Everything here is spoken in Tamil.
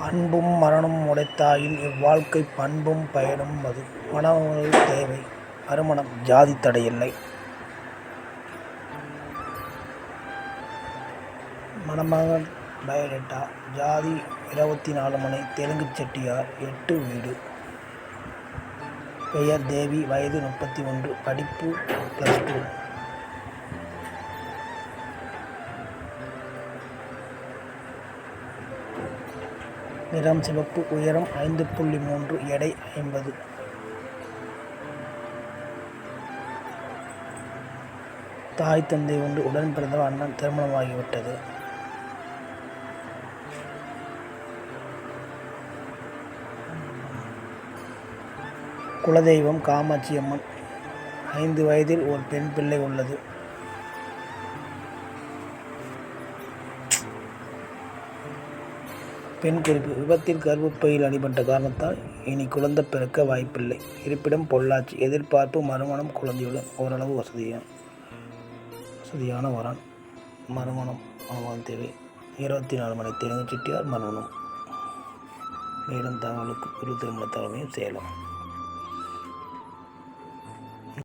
அன்பும் மரணம் உடைத்தாயில் இவ்வாழ்க்கை பண்பும் பயனும் அது. மணமகள் தேவை. மறுமணம். ஜாதி தடையில்லை. மணமகன் பயோடேட்டா ஜாதி இருபத்தி நாலு மணி தெலுங்குச் செட்டியார். எட்டு வீடு. பெயர் தேவி. வயது முப்பத்தி ஒன்று. படிப்பு பிளஸ் டூ நிறம் சிவப்பு உயரம் ஐந்து புள்ளி மூன்று எடை ஐம்பது. தாய் தந்தை ஒன்று உடன் பிறந்தவர் அண்ணன் திருமணமாகிவிட்டது. குலதெய்வம் காமாட்சி அம்மன். ஐந்து வயதில் ஒரு பெண் பிள்ளை உள்ளது. பெண் குறிப்பு விபத்தில் கர்ப்பப்பையில் அடிபட்ட காரணத்தால் இனி குழந்தை பிறக்க வாய்ப்பில்லை. இருப்பிடம் பொள்ளாச்சி. எதிர்பார்ப்பு மறுமணம் குழந்தையுடன் ஓரளவு வசதியான வசதியான வரான். மறுமணம் மணமகன் தேவை. இருபத்தி நாலு மணி தெலுங்கு செட்டியார் மறுமணம். மேலும் தகவலுக்கு குரு திருமண தலைமையும் சேலம்.